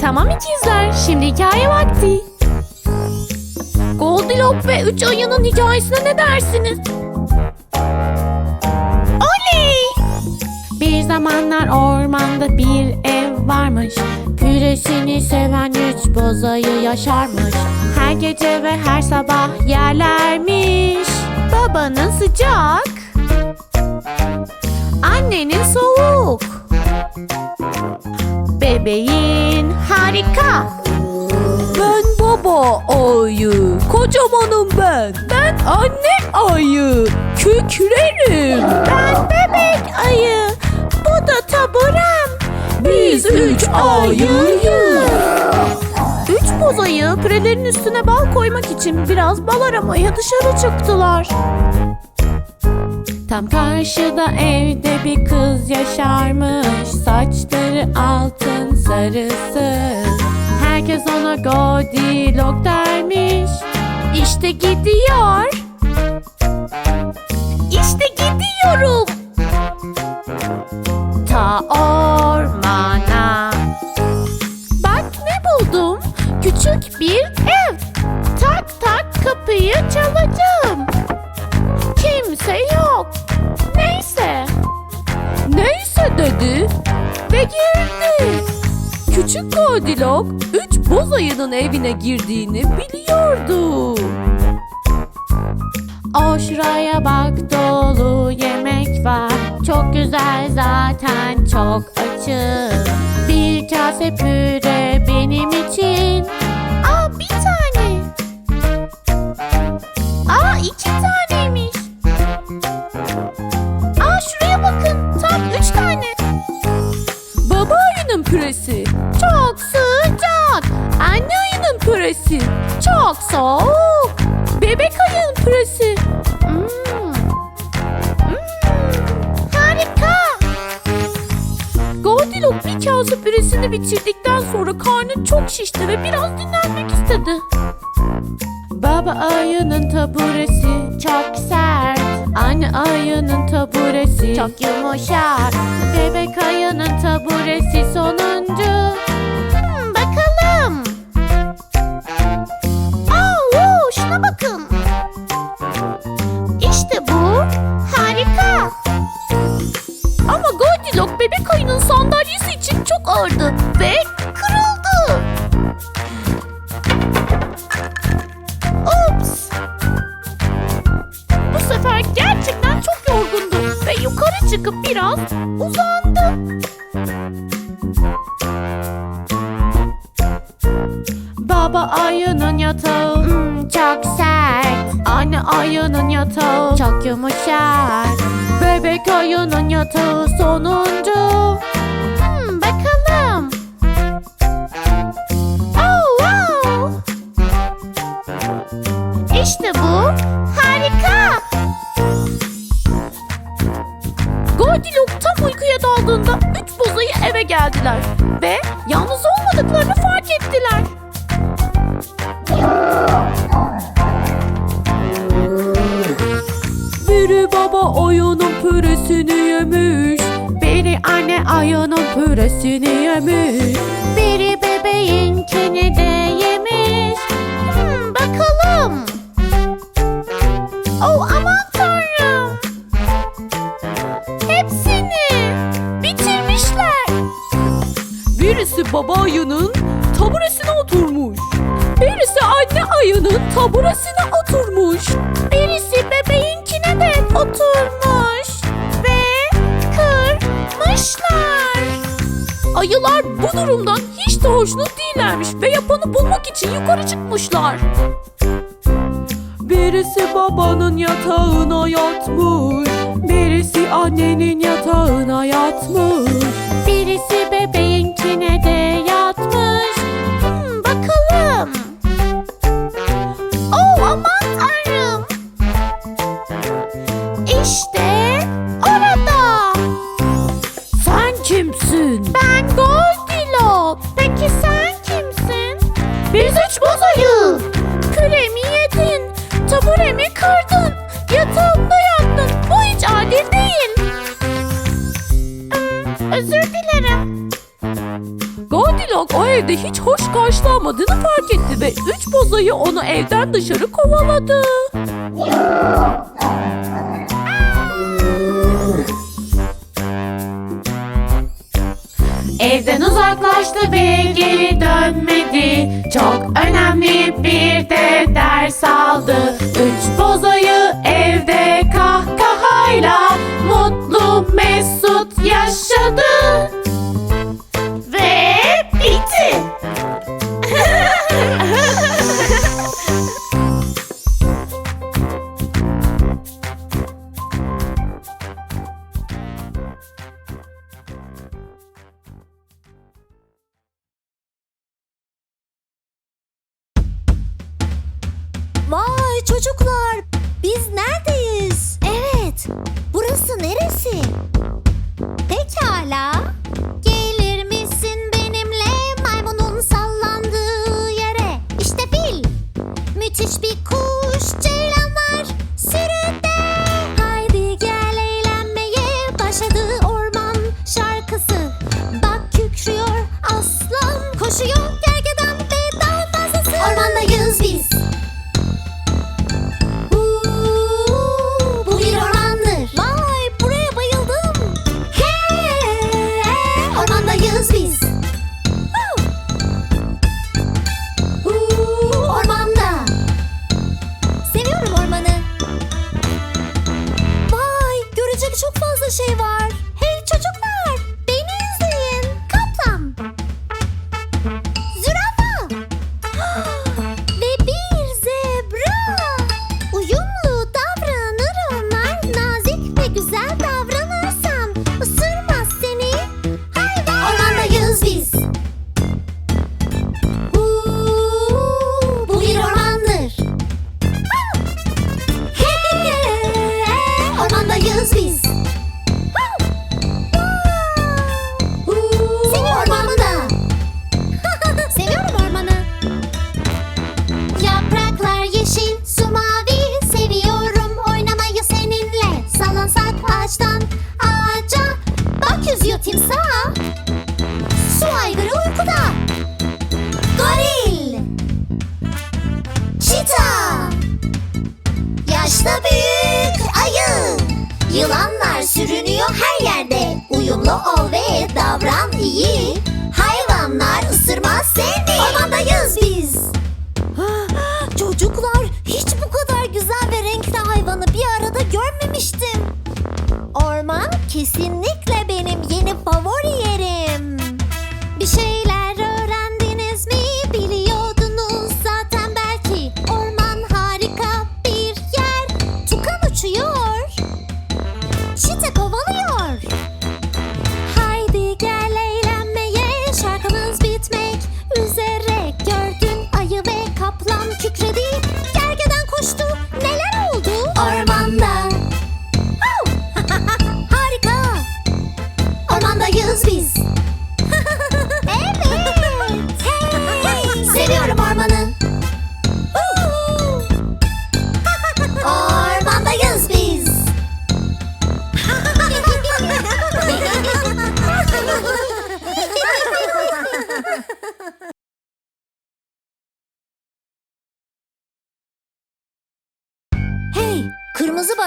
Tamam ikizler, şimdi hikaye vakti. Goldilocks ve üç ayının hikayesine ne dersiniz? Oley! Bir zamanlar ormanda bir ev varmış. Küresini seven üç bozayı yaşarmış. Her gece ve her sabah yerlermiş. Babanın sıcak. Annenin soğuk. Bebeğin harika. Ben baba ayı. Kocamanım ben. Ben anne ayı. Kükrerim. Ben bebek ayı. Bu da taburem. Biz üç ayıyız. Üç boz ayı pürelerin üstüne bal koymak için biraz bal aramaya dışarı çıktılar. Tam karşıda evde bir kız yaşarmış. Saçları altın sarısı. Herkes ona Godilok dermiş. İşte gidiyor. İşte gidiyorum. Ta ormana. Bak ne buldum? Küçük bir ev. Tak tak kapıyı çalacağım Dedi ve girdi. Küçük Godilok üç boz ayının evine girdiğini biliyordu. O şuraya bak dolu yemek var. Çok güzel zaten çok açım. Bir kase püre benim için. Çok şişti ve biraz dinlenmek istedi. Baba ayının taburesi. Çok sert. Anne ayının taburesi. Çok yumuşak. Bebek ayının taburesi İşte bu harika. Goldilocks tam uykuya daldığında üç bozayı eve geldiler ve yalnız olmadıklarını fark ettiler. Biri baba ayının püresini yemiş. Biri anne ayının püresini yemiş. Biri bebeğinkini de yemiş. Ayının taburesine oturmuş. Birisi bebeğinkine de oturmuş. Ve kırmışlar. Ayılar bu durumdan hiç de hoşnut değillermiş ve yapanı bulmak için yukarı çıkmışlar. Birisi babanın yatağına yatmış. Birisi annenin yatağına yatmış. Birisi bebeğinkine de yatmış. o evde hiç hoş karşılanmadığını fark etti ve üç bozayı onu evden dışarı kovaladı. Evden uzaklaştı ve geri dönmedi. Çok önemli bir de ders aldı. Üç bozayı Biz nerede? Yılanlar sürünüyor her yerde. Uyumlu ol ve davran iyi. Hayvanlar ısırmaz seni. Ormandayız biz. Çocuklar hiç bu kadar güzel ve renkli hayvanı bir arada görmemiştim. Orman kesinlikle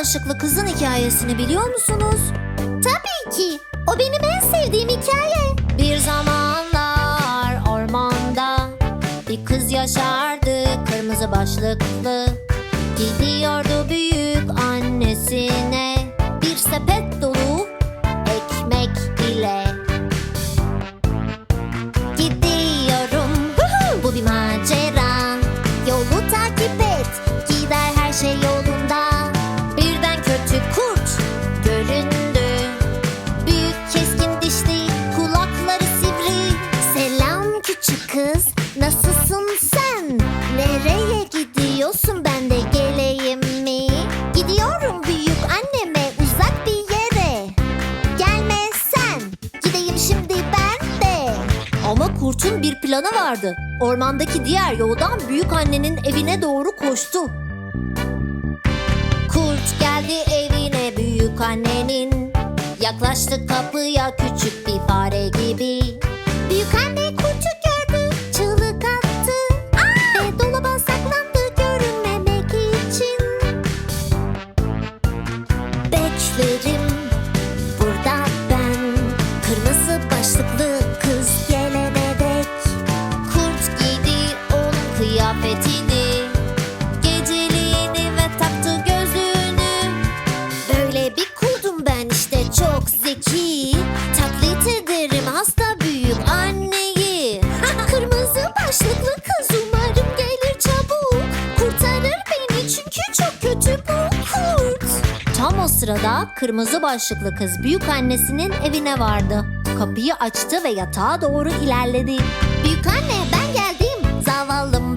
aşıklı kızın hikayesini biliyor musunuz? Tabii ki. O benim en sevdiğim hikaye. Bir zamanlar ormanda bir kız yaşardı kırmızı başlıklı. Gidiyordu büyük annesine bir sepet ormandaki diğer yoldan büyük annenin evine doğru koştu. Kurt geldi evine büyük annenin. Yaklaştı kapıya küçük bir fare gibi. kırmızı başlıklı kız büyük annesinin evine vardı. Kapıyı açtı ve yatağa doğru ilerledi. Büyük anne ben geldim. Zavallım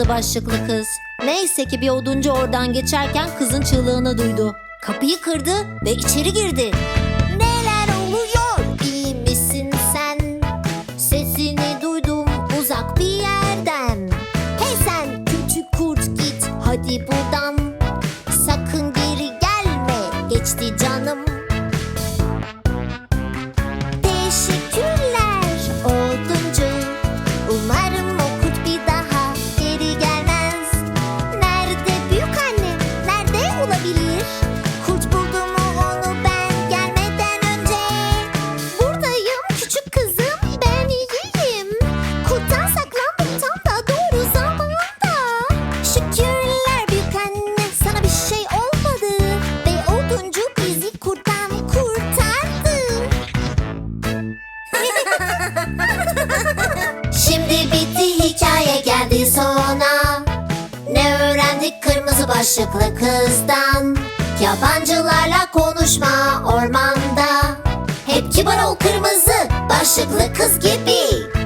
kırmızı başlıklı kız. Neyse ki bir oduncu oradan geçerken kızın çığlığını duydu. Kapıyı kırdı ve içeri girdi. kızdan. Yabancılarla konuşma ormanda. Hep kibar ol kırmızı başlıklı kız gibi.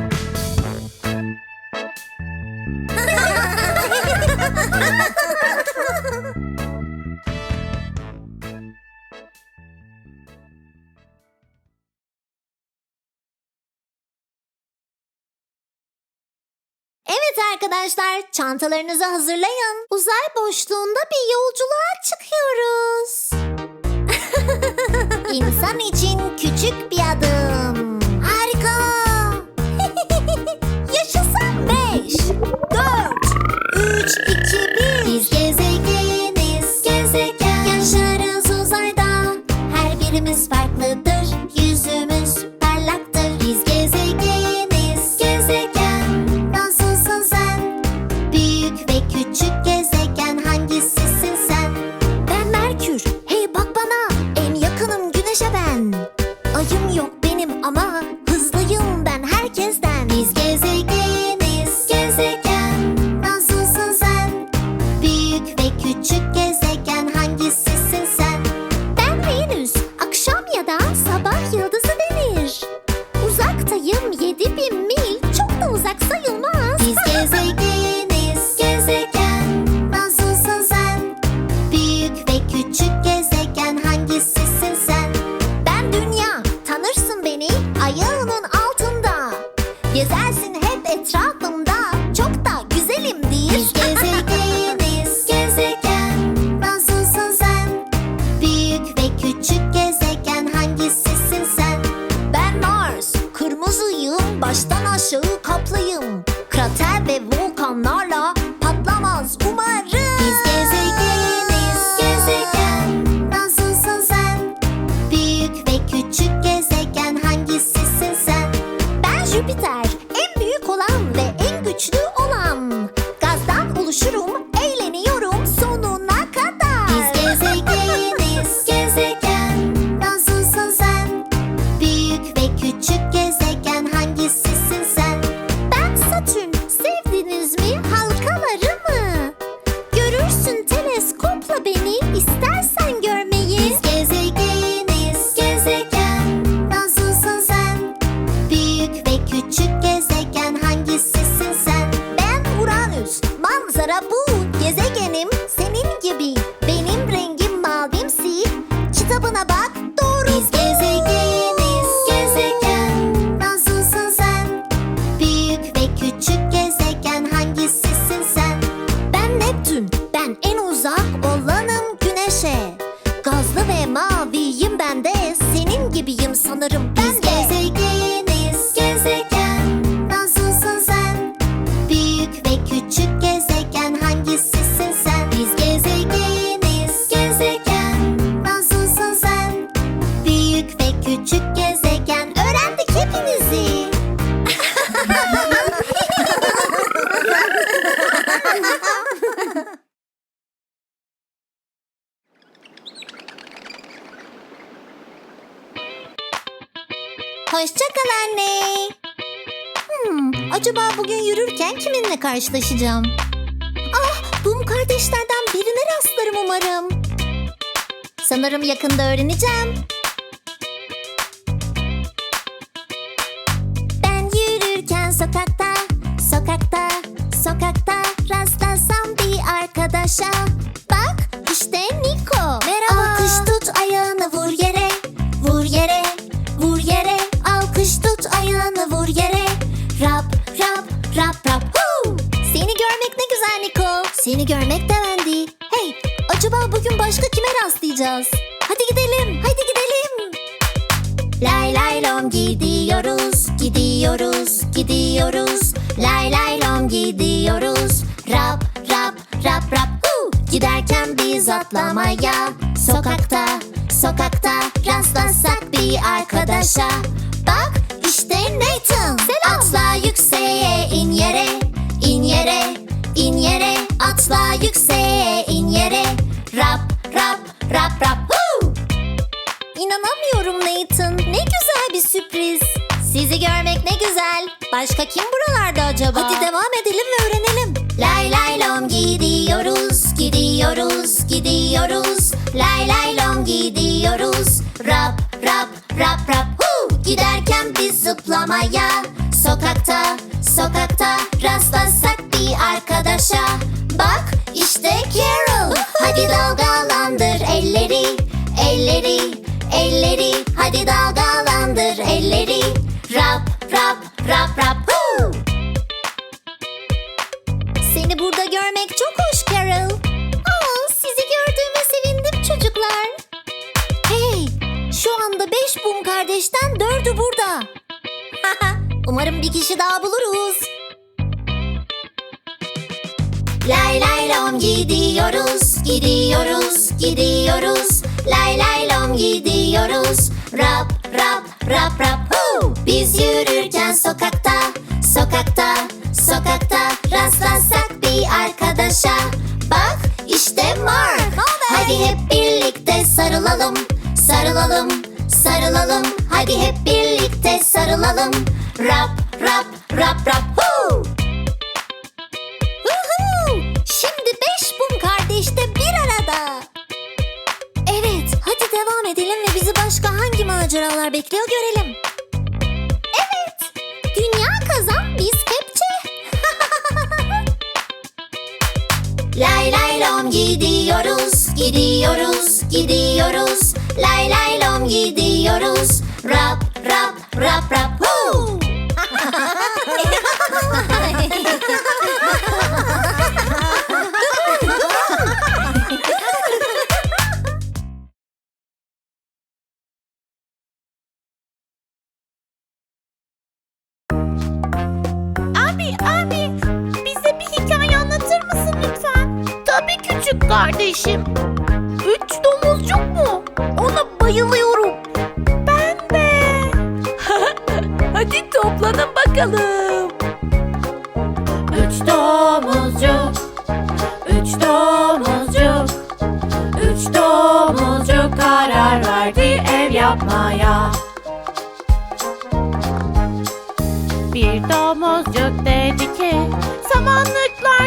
arkadaşlar çantalarınızı hazırlayın. Uzay boşluğunda bir yolculuğa çıkıyoruz. İnsan için küçük bir adım. Harika. Yaşasın 5, 4, 3, 2, 1. Biz karşılaşacağım? Ah, Bum kardeşlerden birine rastlarım umarım. Sanırım yakında öğreneceğim. Seni görmek de bendi. Hey, acaba bugün başka kime rastlayacağız? Hadi gidelim, hadi gidelim. Lay lay lom gidiyoruz, gidiyoruz, gidiyoruz. Lay lay lom gidiyoruz. Rap rap rap rap. Huu! Giderken biz atlamaya sokakta, sokakta rastlasak bir arkadaşa. Bak işte Nathan. Selam. Atla yükseğe in yere, Atla yükseğe in yere. Rap rap rap rap. Huu! İnanamıyorum Nathan. Ne güzel bir sürpriz. Sizi görmek ne güzel. Başka kim buralarda acaba? Hadi devam edelim ve öğrenelim. Lay lay lom gidiyoruz, gidiyoruz, gidiyoruz. Lay lay lom gidiyoruz. Rap rap rap rap. Huu! Giderken biz zıplamaya. Sokakta, sokakta rastlasak bir arkadaşa. Carol. Hadi dalgalandır elleri, elleri, elleri. Hadi dalgalandır elleri. Rap rap rap rap. Huu! Seni burada görmek çok hoş Carol. Aa, sizi gördüğüme sevindim çocuklar. Hey, şu anda beş bum kardeşten dördü burada. Umarım bir kişi daha buluruz. Lay lay lom gidiyoruz, gidiyoruz, gidiyoruz. Lay lay lom gidiyoruz. Rap rap rap rap. Huu! Biz yürürken sokakta, sokakta, sokakta rastlasak bir arkadaşa. Bak işte Mark. Hadi hep birlikte sarılalım, sarılalım, sarılalım. Hadi hep birlikte sarılalım. Rap rap rap rap. Lay lay lom gidiyoruz. Rap rap rap rap. Huu! Abi abi bize bir hikaye anlatır mısın lütfen? Tabii küçük kardeşim. Üç? Ona bayılıyorum. Ben de. Hadi toplanın bakalım. Üç domuzcuk, üç domuzcuk, üç domuzcuk karar verdi ev yapmaya. Bir domuzcuk dedi ki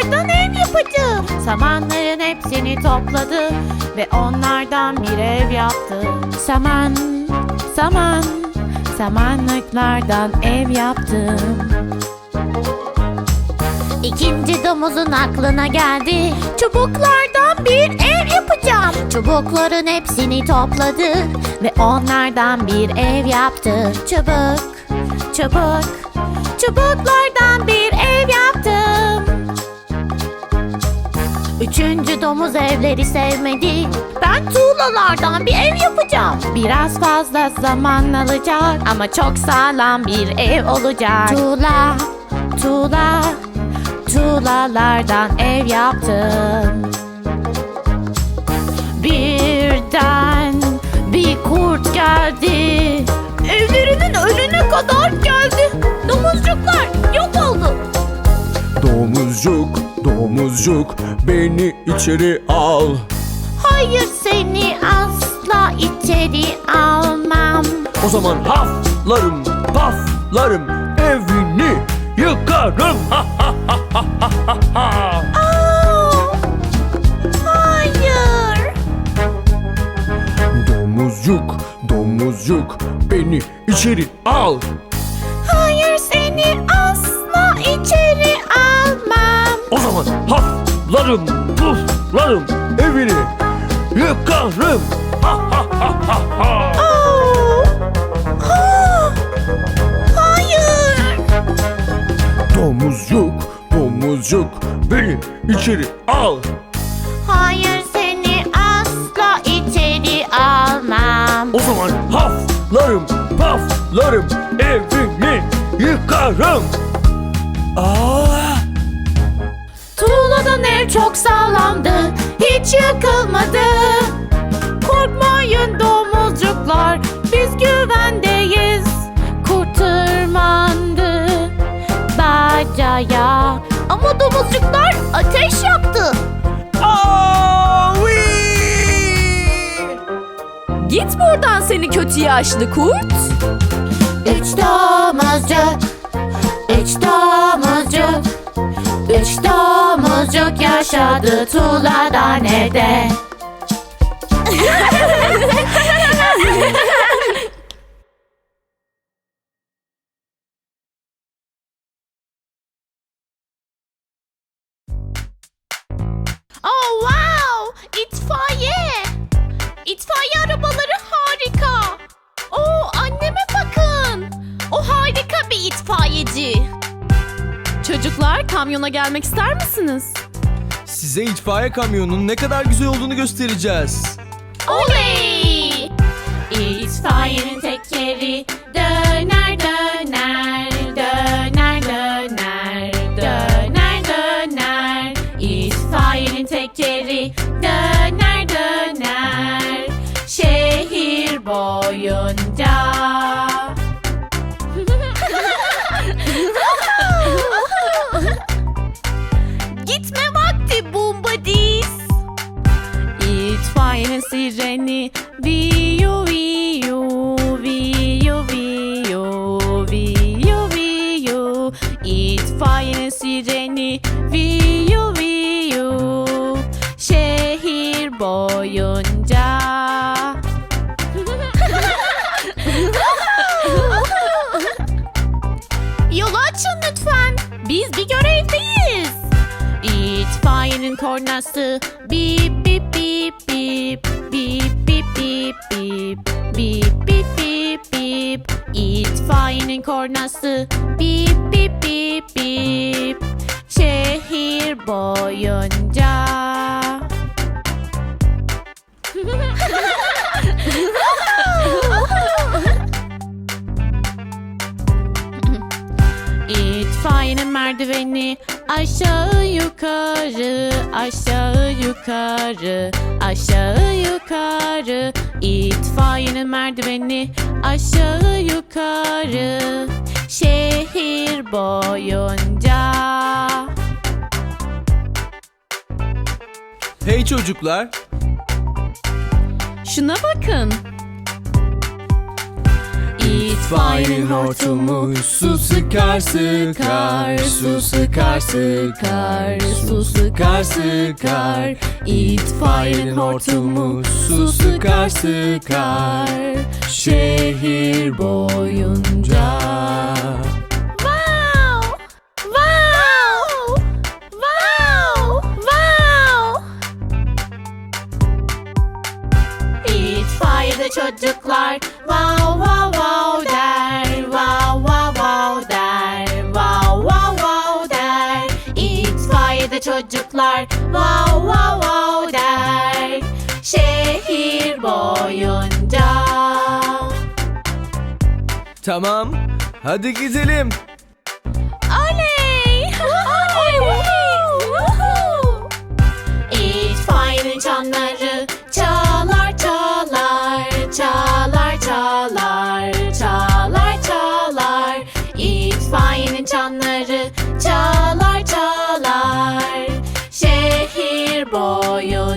Samanlıklardan ev yapacağım Samanların hepsini topladı Ve onlardan bir ev yaptı Saman, saman, samanlıklardan ev yaptım. İkinci domuzun aklına geldi. Çubuklardan bir ev yapacağım. Çubukların hepsini topladı ve onlardan bir ev yaptı. Çubuk, çubuk, çubuklardan bir ev yaptım. Üçüncü domuz evleri sevmedi. Ben tuğlalardan bir ev yapacağım. Biraz fazla zaman alacak ama çok sağlam bir ev olacak. Tuğla, Tuğla, tuğlalardan ev yaptım. Birden bir kurt geldi. Evlerinin önüne kadar geldi. Domuzcuklar yok oldu. Domuzcuk, domuzcuk beni içeri al. hayır seni asla içeri almam. O zaman haflarım, paflarım evini yıkarım. Ha, Aa, hayır. domuzcuk, domuzcuk beni içeri al. O zaman haflarım, puflarım evini yıkarım. Ha, ha, ha, ha, ha. Aa, aa, hayır. Domuzcuk, domuzcuk beni içeri al. Hayır seni asla içeri almam. O zaman haflarım, paflarım evini yıkarım. Aa, Çok sağlamdı, hiç yıkılmadı. Korkmayın domuzcuklar, biz güvendeyiz. Kurt tırmandı bacaya. Ama domuzcuklar ateş yaktı. Git buradan seni kötü yaşlı kurt. Üç domuzcuk, üç domuzcuk, üç domuzcuk yaşadı tuğladan evde. Oh wow! İtfaiye! İtfaiye arabaları harika. Oo anneme bakın. O harika bir itfaiyeci. Çocuklar kamyona gelmek ister misiniz? Size itfaiye kamyonunun ne kadar güzel olduğunu göstereceğiz. Oley! İtfaiyenin tekeri döner döner Gitme vakti bombadis. İtfaiyenin sireni Viyu viyu viyu viyu viyu viyu İtfaiyenin sireni Viyu viyu Şehir boyunca kornası. Bip bip bip bip. Bip bip bip bip. Bip bip bip bip. İtfaiyenin kornası. Bip bip bip bip. Şehir boyunca. İtfaiyenin merdiveni aşağı yukarı aşağı yukarı aşağı yukarı İtfaiyenin merdiveni aşağı yukarı şehir boyunca. Hey çocuklar, Şuna bakın. İtfaiyenin hortumu. Su sıkar sıkar Su sıkar sıkar Su sıkar sıkar. İtfaiyenin hortumu. Su sıkar sıkar Şehir boyunca Tamam. Hadi gidelim. Oley! İtfaiyenin çanları çalar çalar çalar çalar çalar çalar. İtfaiyenin çanları çalar çalar. Şehir boyunca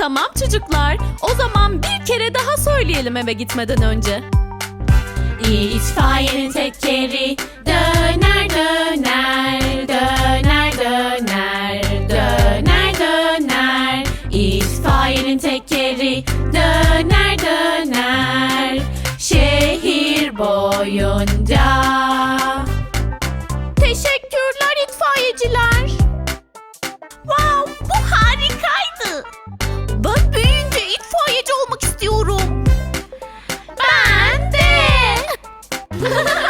Tamam çocuklar. O zaman bir kere daha söyleyelim eve gitmeden önce. İtfaiyenin tekeri döner döner Mm-hmm.